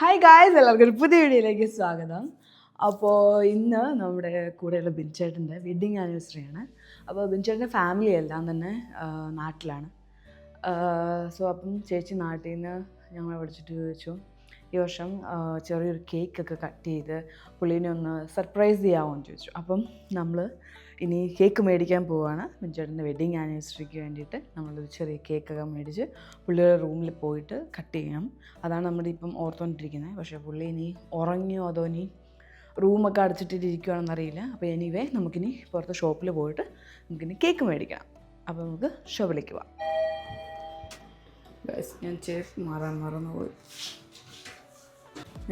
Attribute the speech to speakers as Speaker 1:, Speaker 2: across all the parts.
Speaker 1: Hi guys എല്ലാവർക്കും ഒരു പുതിയ വീഡിയോയിലേക്ക് സ്വാഗതം. അപ്പോൾ ഇന്ന് നമ്മുടെ കൂടെയുള്ള ബിൻചേട്ടന്റെ വെഡ്ഡിങ് ആനിവേഴ്സറിയാണ് അപ്പോൾ ബിൻചേട്ടന്റെ ഫാമിലി എല്ലാം തന്നെ നാട്ടിലാണ്. സോ അപ്പം ചേച്ചി നാട്ടിൽ നിന്ന് ഞങ്ങളെ വിളിച്ചിട്ട് ചോദിച്ചു. ഈ വർഷം ചെറിയൊരു കേക്കൊക്കെ കട്ട് ചെയ്ത് പുള്ളീനെ ഒന്ന് സർപ്രൈസ് ചെയ്യാമോ എന്ന് ചോദിച്ചു. അപ്പം നമ്മൾ ഇനി കേക്ക് മേടിക്കാൻ പോവുകയാണ് മിഞ്ചേട്ടന്റെ വെഡ്ഡിങ് ആനിവേഴ്സറിക്ക് വേണ്ടിയിട്ട് നമ്മളൊരു ചെറിയ കേക്കൊക്കെ മേടിച്ച് പുള്ളിയുടെ റൂമിൽ പോയിട്ട് കട്ട് ചെയ്യണം. അതാണ് നമ്മുടെ ഇപ്പം ഓർത്തുകൊണ്ടിരിക്കുന്നത്. പക്ഷേ പുള്ളി ഇനി ഉറങ്ങിയോ അതോ ഇനി റൂമൊക്കെ അടച്ചിട്ടിരിക്കുകയാണെന്ന് അറിയില്ല അപ്പോൾ എനിവേ നമുക്കിനി പുറത്ത് ഷോപ്പിൽ പോയിട്ട് നമുക്കിനി കേക്ക് മേടിക്കണം അപ്പോൾ നമുക്ക് ഷോപ്പിലേക്ക് പോവാം. ബസ് ഞാൻ ചേഫ് മാറാൻ മറന്നു പോയി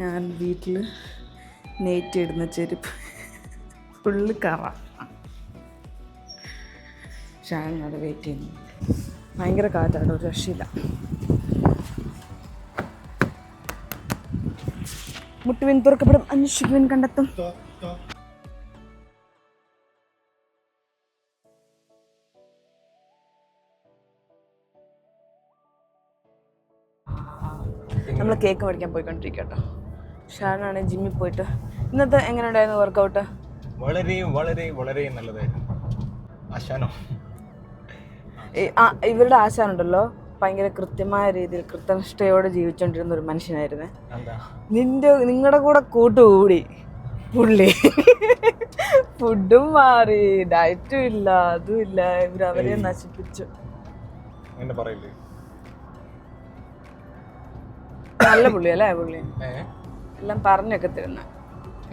Speaker 1: ഞാൻ വീട്ടിൽ നെയ്റ്റ് ഇടുന്ന ചെരുപ്പ്. ഫുള്ള് കറ. ഷാൻ അവിടെ വെയിറ്റ് ചെയ്യുന്നു. ഭയങ്കര കാറ്റാണ് ഒരു രക്ഷയില്ല. മുട്ടുവിൻ തുറക്കപ്പെടും അന്വേഷിക്കുവിൻ കണ്ടെത്തും. നമ്മൾ കേക്ക് മേടിക്കാൻ പോയിക്കൊണ്ടിരിക്കുക കേട്ടോ ഷാനാണ് ജിമ്മിൽ പോയിട്ട്. ഇന്നത്തെ എങ്ങനെ ഉണ്ടായിരുന്നു വർക്കൗട്ട്
Speaker 2: വളരെ വളരെ വളരെ നല്ലതായിരുന്നു. അശാനോ
Speaker 1: ഇവരുടെ ആശാനുണ്ടല്ലോ. ഭയങ്കര കൃത്യമായ രീതിയിൽ കൃത്യനിഷ്ഠയോടെ ജീവിച്ചുകൊണ്ടിരുന്ന ഒരു മനുഷ്യനായിരുന്നു. നിന്റെ നിങ്ങളുടെ കൂടെ കൂട്ടുകൂടി. പുള്ളി. ഫുഡും മാറി ഡയറ്റും ഇല്ല അതും ഇല്ല. ഇവർ അവരെ നശിപ്പിച്ചു. നല്ല പുള്ളി അല്ലേ പുള്ളി? എല്ലാം പറഞ്ഞൊക്കെ തരുന്ന.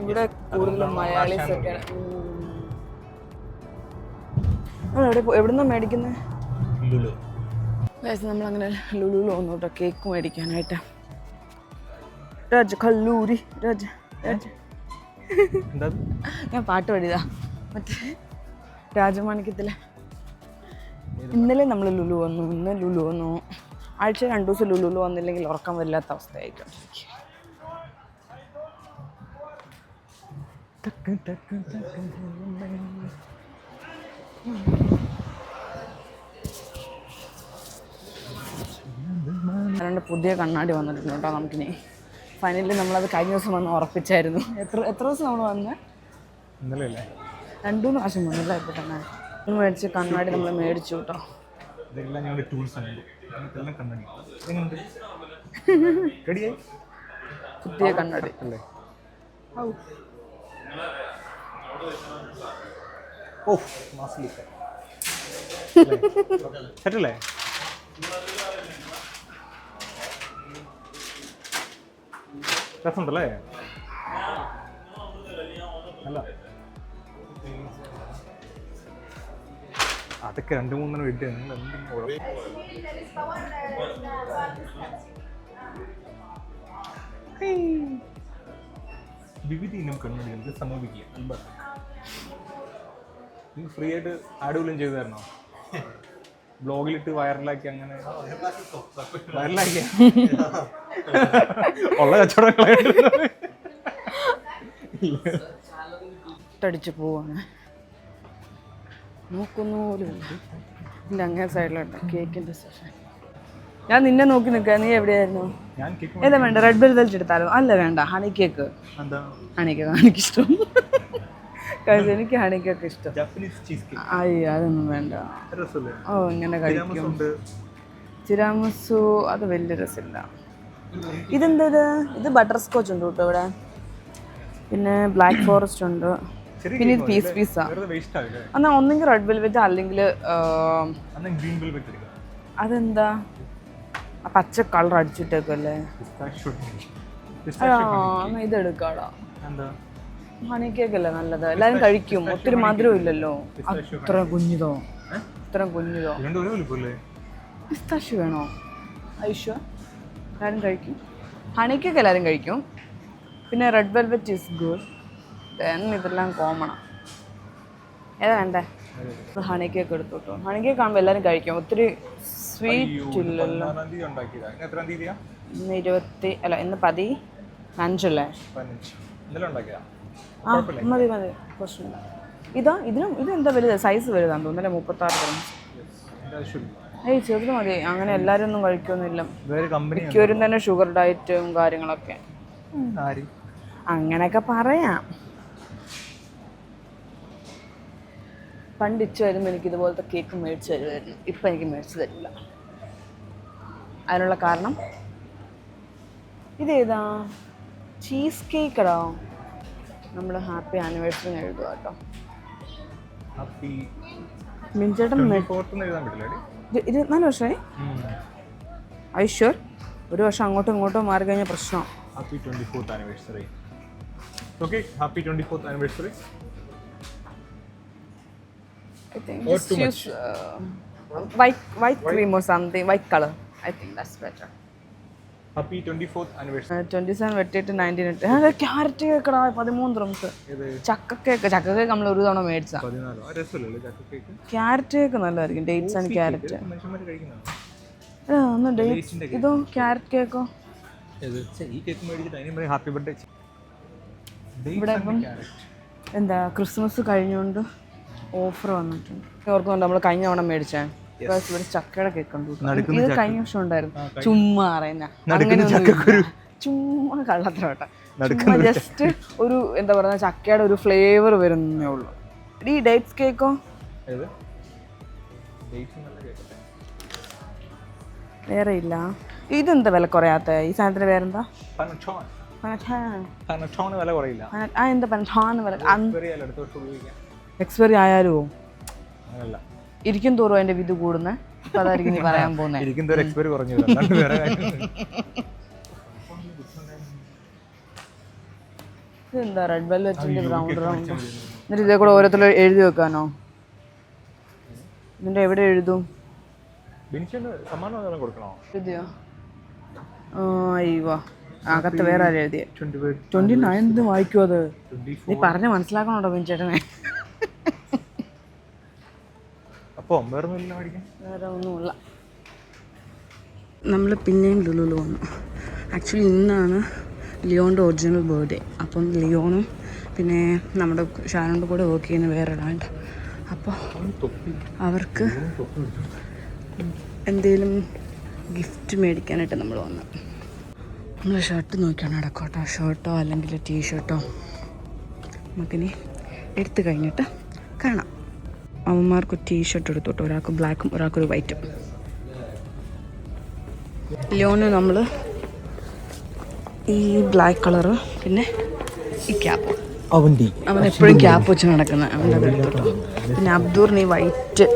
Speaker 1: ഇവിടെ കൂടുതലും മലയാളീസ് ഒക്കെ എവിടെ എവിടുന്നാ മേടിക്കുന്നത്
Speaker 2: ലുലു.
Speaker 1: നമ്മളങ്ങനെ ലുലുലു വന്നു കേട്ടോ കേക്ക് മേടിക്കാനായിട്ട്. രാജ കല്ലൂരി. രാജ രാജ. ഞാൻ പാട്ട് പാടിയതാ. മറ്റേ രാജമാണിക്യത്തിലെ. ഇന്നലെ നമ്മൾ ലുലു വന്നു. ഇന്ന് ലുലു വന്നു. ആഴ്ച രണ്ടു ദിവസം ലുലുലു വന്നില്ലെങ്കിൽ ഉറക്കം വരില്ലാത്ത അവസ്ഥയായിരിക്കും. എനിക്ക്. അതുകൊണ്ട് പുതിയ കണ്ണാടി വന്നിട്ടുണ്ട് കേട്ടോ നമുക്കിനി. ഫൈനലി നമ്മളത് കഴിഞ്ഞ ദിവസം വന്ന് ഉറപ്പിച്ചായിരുന്നു. എത്ര എത്ര ദിവസം നമ്മൾ വന്ന്? രണ്ടു മൂന്ന് പ്രാവശ്യം വന്നില്ല ഇപ്പോൾ തന്നെ മേടിച്ച് കണ്ണാടി നമ്മൾ മേടിച്ചു കേട്ടോ.
Speaker 2: ഇതെല്ലാം ഞങ്ങളുടെ ടൂൾസ് ആണ്. ഇതെല്ലാം കണ്ണടി. റെഡിയായി
Speaker 1: പുതിയ കണ്ണാടി.
Speaker 2: അല്ലേ. ഓ മാസിലി. സെറ്റല്ലേ രസമുണ്ടല്ലേ? അല്ല. അതൊക്കെ രണ്ട് മൂന്നെണ്ണം ഇട്ട് നിങ്ങൾ എന്തെങ്കിലും വിവിധ ഇനം കണ്ണുകൾക്ക് സമീപിക്കുക. അൽബർ നീ ഫ്രീ ആയിട്ട് ആഡ് ചെയ്തു തരണോ? ബ്ലോഗിലിട്ട് വൈറലാക്കി അങ്ങനെ. വൈറലാക്കിയ ഉള്ള
Speaker 1: കച്ചവടങ്ങളടിച്ചു പോവാണ്. നോക്കുന്നു പോലും ഇല്ല. ഇതിന്റെ അങ്ങേ സൈഡിലുണ്ട് കേക്കിന്റെ സെഷൻ ഞാൻ നിന്നെ നോക്കി നിൽക്കുക. നീ എവിടെയായിരുന്നു? ഏതാ വേണ്ട റെഡ് വെൽവെറ്റ് എടുത്താലോ? അല്ല വേണ്ട. ഹണി കേക്ക് ഹണി കേക്ക് എനിക്കിഷ്ടം. എനിക്ക് ഹണിക്കൊക്കെ കേക്ക് ഇഷ്ടം.
Speaker 2: ജാപ്പനീസ് ചീസ് കേക്ക്
Speaker 1: അയ്യോ അതൊന്നും വേണ്ട.
Speaker 2: രസമല്ലേ?
Speaker 1: ഓ ഇങ്ങനെ കഴിക്കും.
Speaker 2: തിരാമസു
Speaker 1: അത് വലിയ രസമില്ല. ഇതെന്തത്? ഇത് ബട്ടർ സ്കോച്ച് ഉണ്ട് കേട്ടോ ഇവിടെ. പിന്നെ ബ്ലാക്ക് ഫോറസ്റ്റ് ഉണ്ട്. പിന്നെ ഇത് പീസ് പീസാ എന്നാ ഒന്നെങ്കിൽ റെഡ് വെൽവെറ്റ് അല്ലെങ്കിൽ അതെന്താ? പച്ച കളർ അടിച്ചിട്ടേക്കല്ലേ? ഇതെടുക്കാടാ.
Speaker 2: എന്താ?
Speaker 1: ഹണി കേക്ക് അല്ലേ നല്ലത് എല്ലാരും കഴിക്കും. ഒത്തിരി മധുരം ഇല്ലല്ലോ അത്ര കുഞ്ഞിതോ? അത്ര കുഞ്ഞിതോ? പിസ്താഷ് വേണോ? ഐശ്വ എല്ലാരും കഴിക്കും. ഹണി കേക്ക് എല്ലാരും കഴിക്കും. പിന്നെ red velvet is good then ഇതെല്ലാം കോമണാ ഏതാ വേണ്ടേ? ഹണി കേക്ക് എടുത്തോട്ടോ. ഹണി കേക്ക് കാണുമ്പോൾ എല്ലാവരും കഴിക്കും. ഒത്തിരി സ്വീറ്റ് ഇല്ലല്ലോ.
Speaker 2: ഇന്ന്
Speaker 1: ഇരുപത്തി അല്ല ഇന്ന് പതി അഞ്ചല്ലേ? ആ മതി മതി. പ്രശ്നമില്ല. ഇതാ ഇതിനും ഇതെന്താ വലുത്? സൈസ് വലുതാന്ന് തോന്നുന്നല്ലേ മുപ്പത്താറ്
Speaker 2: ആവശ്യമില്ല.
Speaker 1: ഏയ് ചെറുത് മതി. അങ്ങനെ എല്ലാവരും ഒന്നും കഴിക്കൊന്നുമില്ല മിക്കവരും തന്നെ ഷുഗർ ഡയറ്റും കാര്യങ്ങളൊക്കെ. അങ്ങനെയൊക്കെ പറയാം. പണ്ട് ഇച്ചു വരുമ്പോൾ എനിക്ക് ഇതുപോലത്തെ കേക്ക് മേടിച്ച് തരുമായിരുന്നു. ഇപ്പം എനിക്ക് മേടിച്ച് തരില്ല. അതിനുള്ള കാരണം? ഇതേതാ? ചീസ് കേക്കടോ നമ്മൾ ഹാപ്പി ആനിവേഴ്സറി എഴുതുക കേട്ടോ. മിഞ്ചേട്ടൻ ഇരുപത്തിനാല് വർഷമായി? ഐശ്വർ ഒരു വർഷം അങ്ങോട്ടും ഇങ്ങോട്ടും മാറി കഴിഞ്ഞ പ്രശ്നം
Speaker 2: happy twenty fourth anniversary okay happy twenty fourth anniversary
Speaker 1: I think
Speaker 2: Or
Speaker 1: just use uh, white white? cream or something, white color. I think that's better.
Speaker 2: Happy twenty fourth anniversary
Speaker 1: twenty seven വെട്ടിയിട്ട് nineteen ഇട്ട്. Carrot കേക്കടാ പതിമൂന്ന് rums ചക്ക cake ചക്ക cake നമ്മൾ ഒരു തവണ മേടിച്ച ക്യാരറ്റ് കേക്ക് നല്ലതായിരിക്കും. ഡേറ്റ്സ് ആൻഡ് ക്യാരറ്റ് ഒന്ന് ഡേറ്റ്സ് ഇതോ ക്യാരറ്റ് കേക്കോ
Speaker 2: ഹാപ്പി ബർത്ത്ഡേ
Speaker 1: ഇവിടെ ഇപ്പം എന്താ ക്രിസ്മസ് കഴിഞ്ഞുകൊണ്ട് ഓഫർ വന്നിട്ടുണ്ട്. ഓർക്കുന്നുണ്ട് നമ്മൾ കഴിഞ്ഞ തവണ മേടിച്ചേ. Guys, ഇവിടെ ചക്കയുടെ കേക്ക് ഉണ്ട് ഇത് കഴിഞ്ഞ വർഷം ഉണ്ടായിരുന്നു. ചുമ്മാ അറിയുന്ന അങ്ങനെ ചുമ്മാ കള്ളത്തരോട്ടെ ചുമ്മാ ജസ്റ്റ് ഒരു എന്താ പറയുക ചക്കയുടെ ഒരു ഫ്ലേവർ വരുന്നേ ഉള്ളൂ. ഈ ഡേറ്റ്സ് കേക്കോ വേറെ ഇല്ല. ഇതെന്താ വില കുറയാത്ത? ഈ
Speaker 2: സാധനത്തിന് വേറെന്താ
Speaker 1: എക്സ്പയറി ആയാലോ ഇരിക്കും തോറും അതിന്റെ വിധ കൂടുന്നേ. അപ്പൊ അതായിരിക്കും നീ പറയാൻ പോകുന്നത്
Speaker 2: ഇരിക്കുന്ന ഒരു എക്സ്പയറി കുറഞ്ഞു വരും. അല്ലാണ്ട് വേറെ കാര്യമൊന്നുമില്ല.
Speaker 1: ഇതെന്താ റെഡ് വെൽവെറ്റിന്റെ റൗണ്ട് റൗണ്ട് എന്നിട്ട് ഇതേ കൂടെ ഓരോരുത്തർ എഴുതി വെക്കാനോ? ഇതിന്റെ എവിടെ എഴുതും?
Speaker 2: സമ്മാനം കൊടുക്കണോ?
Speaker 1: എഴുതിയോ? ആ അയ്യോ. അകത്ത് വേറെ ആരും എഴുതിയ?
Speaker 2: ട്വന്റി ഫൈവ്
Speaker 1: ട്വന്റി നയൻ വായിക്കുമോ അത്?
Speaker 2: ട്വന്റി
Speaker 1: നീ പറഞ്ഞ് മനസ്സിലാക്കണോട്ടോ പിഞ്ചേട്ടനെ
Speaker 2: അപ്പോൾ വേറെ ഒന്നുമില്ല മേടിക്കാൻ
Speaker 1: വേറെ ഒന്നുമില്ല. നമ്മൾ പിന്നെയും ലുലുലു വന്നു. ആക്ച്വലി ഇന്നാണ് ലിയോന്റെ ഒറിജിനൽ ബർത്ത്ഡേ അപ്പം ലിയോണും പിന്നെ നമ്മുടെ ഷാനോന്റെ കൂടെ വർക്ക് ചെയ്യുന്ന വേറെ ഒരാളുണ്ട് അപ്പോൾ അവർക്ക് എന്തെങ്കിലും ഗിഫ്റ്റ് മേടിക്കാനായിട്ട് നമ്മൾ വന്നു. നമ്മൾ ഷർട്ട് നോക്കിയാണ് അടക്കോട്ടോ ഷർട്ടോ അല്ലെങ്കിൽ ടീഷർട്ടോ നമുക്കിനി എടുത്തു കഴിഞ്ഞിട്ട് കാണാം. അവന്മാർക്ക് ടീഷർട്ട് എടുത്തോട്ടോ. ഒരാൾക്ക് ബ്ലാക്കും ഒരാൾക്കൊരു വൈറ്റും ലിയോന് നമ്മൾ ഈ ബ്ലാക്ക് കളറ് പിന്നെ ഈ ക്യാപ്പ് അവൻ എപ്പോഴും ക്യാപ്പ് വെച്ച് നടക്കുന്നത്. അവന്റെ അത് എടുത്തോട്ടോ. പിന്നെ അബ്ദൂറിന് ഈ വൈറ്റ്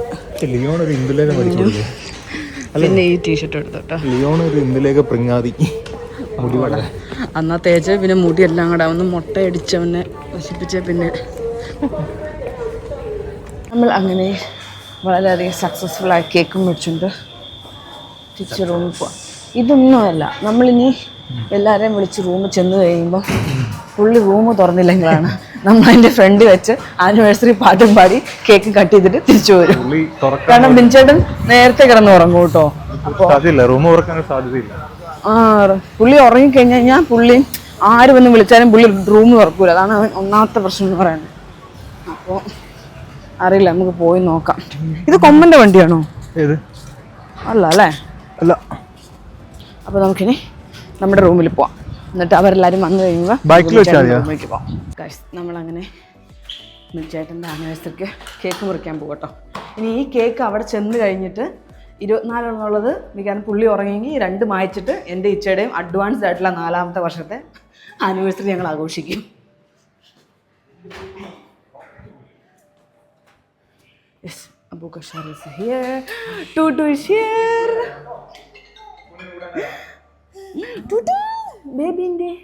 Speaker 1: പിന്നെ ഈ ടീഷർട്ട് എടുത്തോട്ടോ.
Speaker 2: ലിയോൺ ഒരു ഇന്ദുലേഖ പ്രിങ്ങാതി
Speaker 1: അന്നാ തേച്ച് പിന്നെ മുടിയെല്ലാം കൂടെ അവന്ന് മുട്ടയടിച്ച് അവനെ നശിപ്പിച്ച പിന്നെ നമ്മൾ അങ്ങനെ വളരെയധികം സക്സസ്ഫുൾ ആയി കേക്കും മേടിച്ചുകൊണ്ട് തിരിച്ച് റൂമിൽ പോവാം. ഇതൊന്നുമല്ല. നമ്മളിനി എല്ലാവരെയും വിളിച്ച് റൂമിൽ ചെന്ന് കഴിയുമ്പോൾ പുള്ളി റൂം തുറന്നില്ലെങ്കിലാണ് നമ്മൾ അതിന്റെ ഫ്രണ്ട് വെച്ച് ആനിവേഴ്സറി പാട്ടും പാടി കേക്ക് കട്ട് ചെയ്തിട്ട് തിരിച്ചു വരും. കാരണം ബിൻചേട്ടൻ നേരത്തെ കിടന്ന് ഉറങ്ങും കേട്ടോ.
Speaker 2: റൂം സാധ്യതയില്ല.
Speaker 1: ആ പുള്ളി ഉറങ്ങിക്കഴിഞ്ഞാൽ കഴിഞ്ഞാൽ പുള്ളി ആര് വന്ന് വിളിച്ചാലും പുള്ളി റൂം തുറക്കൂല. അതാണ് അവൻ ഒന്നാമത്തെ പ്രശ്നം എന്ന് പറയുന്നത്. അപ്പോൾ അറിയില്ല നമുക്ക് പോയി നോക്കാം. ഇത് കൊമ്പന്റെ വണ്ടിയാണോ?
Speaker 2: ഏത്?
Speaker 1: അല്ല അല്ലേ?
Speaker 2: അല്ല.
Speaker 1: അപ്പോൾ നമുക്കിനി നമ്മുടെ റൂമിൽ പോവാം. എന്നിട്ട് അവരെല്ലാരും വന്നു കഴിയുമ്പോൾ
Speaker 2: ബൈക്കിൽ?
Speaker 1: റൂമിലേക്ക് പോവാം. നമ്മളങ്ങനെ മിച്ചേട്ടന്റെ ആനിവേഴ്സറിക്ക് കേക്ക് മുറിക്കാൻ പോകട്ടോ ഇനി ഈ കേക്ക് അവിടെ ചെന്ന് കഴിഞ്ഞിട്ട് ഇരുപത്തിനാലെന്നുള്ളത് മിക്കവാറും പുള്ളി ഉറങ്ങിയെങ്കിൽ രണ്ട് മായച്ചിട്ട് എന്റെ ഇച്ചയുടെയും അഡ്വാൻസ്ഡ് ആയിട്ടുള്ള നാലാമത്തെ വർഷത്തെ ആനിവേഴ്സറി ഞങ്ങൾ ആഘോഷിക്കും. Yes, Abu Kashar is here. Tutu is here. Tutu, baby in there.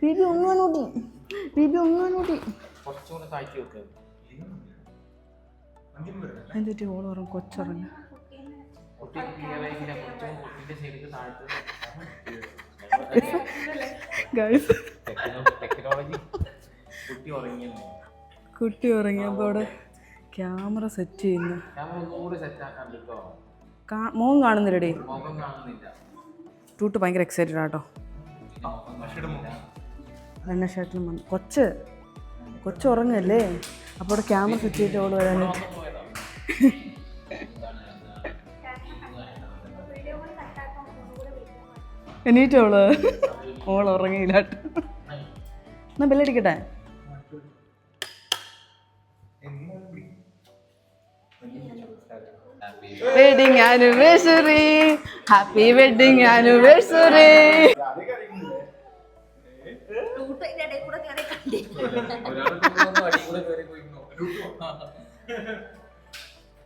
Speaker 1: Baby ഒങ്ങാനൂട്ടി baby ഒങ്ങാനൂട്ടി എന്തിട്ട് ഓളോറും കൊച്ചുറങ്ങ ഗൈസ് കുട്ടി ഉറങ്ങിയപ്പോൾ അവിടെ ക്യാമറ സെറ്റ് ചെയ്യുന്നു. മോൻ കാണുന്നില്ലടേ. ടൂട്ട് ഭയങ്കര എക്സൈറ്റഡ് ആട്ടോ വെണ്ണ ഷർട്ടിലും വന്നു. കൊച്ച് കൊച്ച് ഉറങ്ങല്ലേ? അപ്പോൾ അവിടെ ക്യാമറ സെറ്റ് ചെയ്തിട്ട് അവൾ വരാൻ എണീറ്റോൾ മോൾ ഉറങ്ങിയില്ല എന്നാ ബെല്ലടിക്കട്ടെ wedding anniversary happy wedding anniversary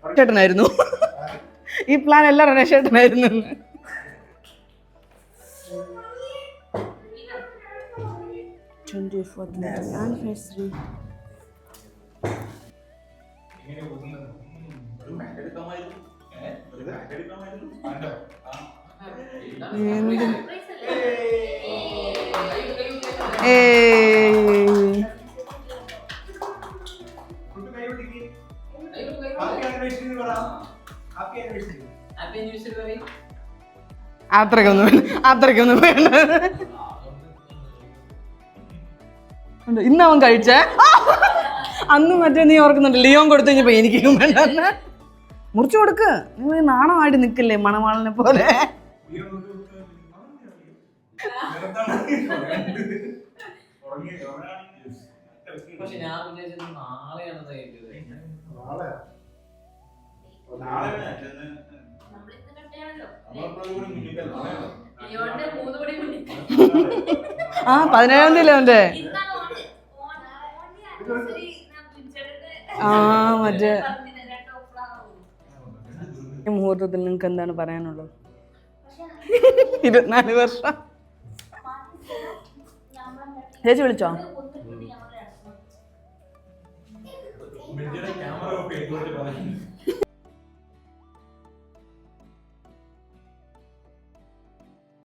Speaker 1: ചേട്ടനായിരുന്നു. ഈ പ്ലാൻ എല്ലാം ചേട്ടനായിരുന്നു ട്വന്റി ഫോർത്ത് ആനിവേഴ്സറി അത്രയ്ക്കൊന്നും വേണ്ട അത്രയ്ക്കൊന്നും വേണ്ട. ഉണ്ട്. ഇന്ന് അവൻ കഴിച്ചേ! അന്ന് മറ്റേ നീ ഓർക്കുന്നുണ്ട് ലിയോൺ കൊടുത്തു കഴിഞ്ഞപ്പോ എനിക്കും വേണ്ട മുറിച്ചു കൊടുക്ക്. നിങ്ങൾ നാണമായിട്ട് നിൽക്കില്ലേ മണമാളിനെ പോലെ?
Speaker 3: പക്ഷെ ഞാൻ ഉദ്ദേശിച്ചത് നാളെയാണ്
Speaker 1: ആ പതിനേഴാം തീയതി അവന്റെ ആ മറ്റേ ഈ മുഹൂർത്തത്തിൽ നിങ്ങൾക്ക് എന്താണ് പറയാനുള്ളത് ഇരുപത്തിനാല് വർഷം ചേച്ചി വിളിച്ചോ
Speaker 2: ക്യാമറ